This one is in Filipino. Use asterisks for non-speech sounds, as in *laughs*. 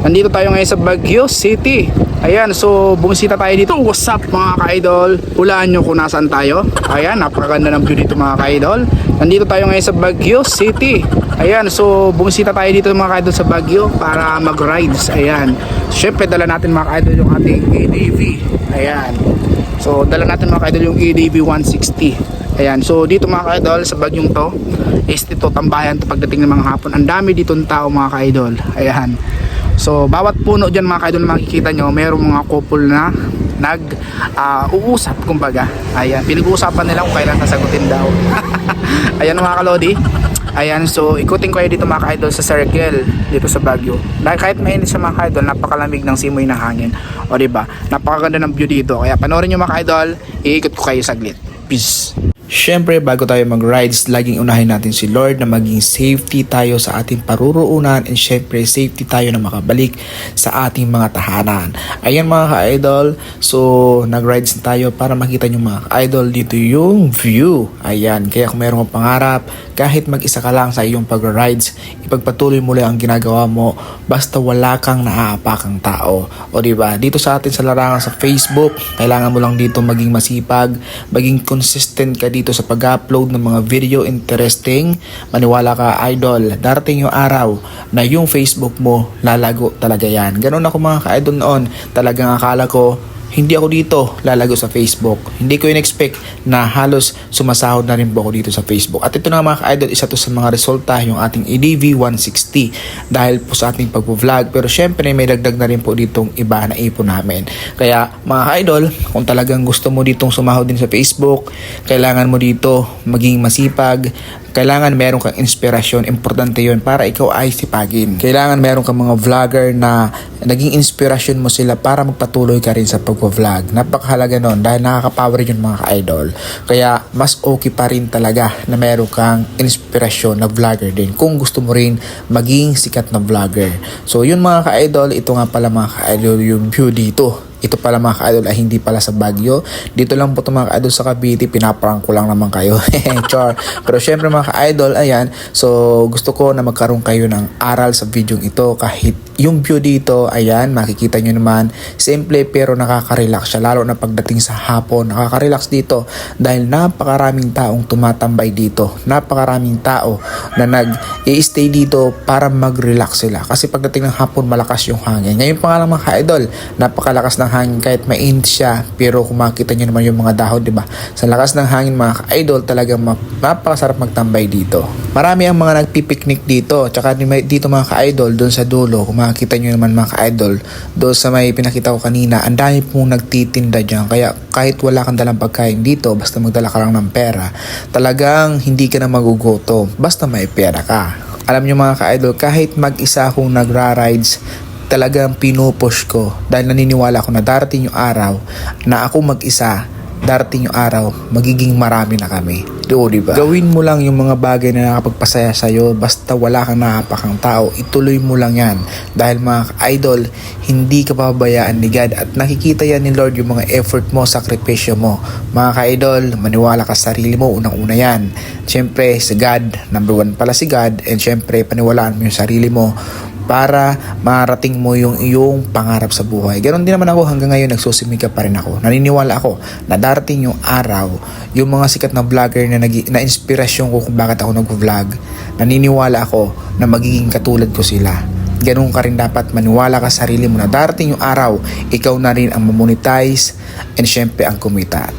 Nandito tayo ngayon sa Baguio City. Ayan, so bumisita tayo dito. What's up mga ka-idol? Hulaan nyo kung nasaan tayo. Ayan, napakaganda ng view dito mga ka-idol. Nandito tayo ngayon sa Baguio City. Ayan, so bumisita tayo dito mga ka-idol sa Baguio para mag-rides. Ayan. Siyempre, dala natin mga ka-idol yung ating ADV. Ayan. So, dala natin mga ka-idol yung ADV 160. Ayan, so dito mga ka-idol sa bagyong to is dito tambayan to pagdating ng mga hapon. Ang dami dito ng tao mga ka-idol. Ayan. So bawat puno dyan mga ka-idol makikita nyo, merong mga couple na nag ah, uusap kumbaga. Ayan, pinag-uusapan nila kung kailan sasagutin daw. *laughs* Ayan mga kalodi. Ayan, so ikutin ko kayo dito mga ka-idol sa circle dito sa Baguio. Dahil kahit mainit sa mga ka-idol, napakalamig ng simoy ng hangin. O di ba? Napakaganda ng view dito. Kaya panoorin nyo mga ka-idol, iikot ko kayo saglit. Peace. Siyempre, bago tayo mag-rides, laging unahin natin si Lord na maging safety tayo sa ating paruroonan and syempre safety tayo na makabalik sa ating mga tahanan. Ayan mga ka-idol, so nag-rides na tayo para makita nyo mga ka-idol dito yung view. Ayan, kaya kung meron kang pangarap, kahit mag-isa ka lang sa iyong pag-rides, ipagpatuloy mo lang ang ginagawa mo basta wala kang naaapakang tao. O di ba? Dito sa atin sa larangan sa Facebook, kailangan mo lang dito maging masipag, maging consistent ka dito sa pag-upload ng mga video interesting. Maniwala ka, idol, darating yung araw na yung Facebook mo lalago talaga yan. Ganun ako mga ka-idol noon. Talagang akala ko hindi ako dito lalago sa Facebook. Hindi ko in-expect na halos sumasahod na rin po ako dito sa Facebook. At ito na mga ka-idol, isa to sa mga resulta yung ating EDV 160 dahil po sa ating pagpo-vlog. Pero syempre may dagdag na rin po ditong iba na ipon namin. Kaya mga ka-idol, kung talagang gusto mo ditong sumahod din sa Facebook, kailangan mo dito maging masipag, kailangan meron kang inspirasyon. Importante yon para ikaw ay sipagin. Kailangan meron kang mga vlogger na naging inspirasyon mo sila para magpatuloy ka rin sa pagpo-vlog. Napakahalaga nun dahil nakaka-power yun mga ka-idol. Kaya mas okay pa rin talaga na meron kang inspirasyon na vlogger din kung gusto mo rin maging sikat na vlogger. So yun mga ka-idol, ito nga pala mga ka-idol yung view dito ito pala mga ka-idol ay hindi pala sa Baguio. Dito lang po ito mga ka-idol sa Cavite. Pinaprank ko lang naman kayo. *laughs* Char. Pero syempre mga ka-idol, ayan. So gusto ko na magkaroon kayo ng aral sa video ito kahit yung view dito, ayan, makikita nyo naman, simple pero nakaka-relax siya. Lalo na pagdating sa hapon, nakaka-relax dito dahil napakaraming taong tumatambay dito. Napakaraming tao na nag-i-stay dito para mag-relax sila. Kasi pagdating ng hapon, malakas yung hangin. Ngayon pa nga lang mga ka-idol, napakalakas ng hangin kahit mainit siya. Pero kung makita nyo naman yung mga dahon, di ba? Sa lakas ng hangin mga ka-idol, talagang napakasarap magtambay dito. Marami ang mga nagpipiknik dito. Tsaka dito mga ka-idol, doon sa dulo, kung makita nyo naman mga ka-idol, doon sa may pinakita ko kanina, ang dami pong nagtitinda dyan. Kaya kahit wala kang dalang pagkain dito, basta magdala ka lang ng pera, talagang hindi ka na magugutom. Basta may pera ka. Alam nyo mga ka-idol, kahit mag-isa akong nagra-rides, talagang pinupush ko dahil naniniwala ako na darating yung araw na ako mag-isa darating yung araw, magiging marami na kami. Do, di ba? Gawin mo lang yung mga bagay na nakapagpasaya sa'yo, basta wala kang nakapakang tao, ituloy mo lang yan. Dahil mga idol, hindi ka pababayaan ni God at nakikita yan ni Lord yung mga effort mo, sakripisyo mo. Mga ka-idol, maniwala ka sa sarili mo, unang-una yan. Siyempre, si God, number one pala si God, and siyempre, paniwalaan mo yung sarili mo para marating mo yung iyong pangarap sa buhay. Ganon din naman ako hanggang ngayon nagsusumika pa rin ako. Naniniwala ako na darating yung araw, yung mga sikat na vlogger na, nag- na inspirasyon ko kung bakit ako nag-vlog, naniniwala ako na magiging katulad ko sila. Ganun ka rin dapat maniwala ka sa sarili mo na darating yung araw, ikaw na rin ang mamonetize and syempre ang kumita.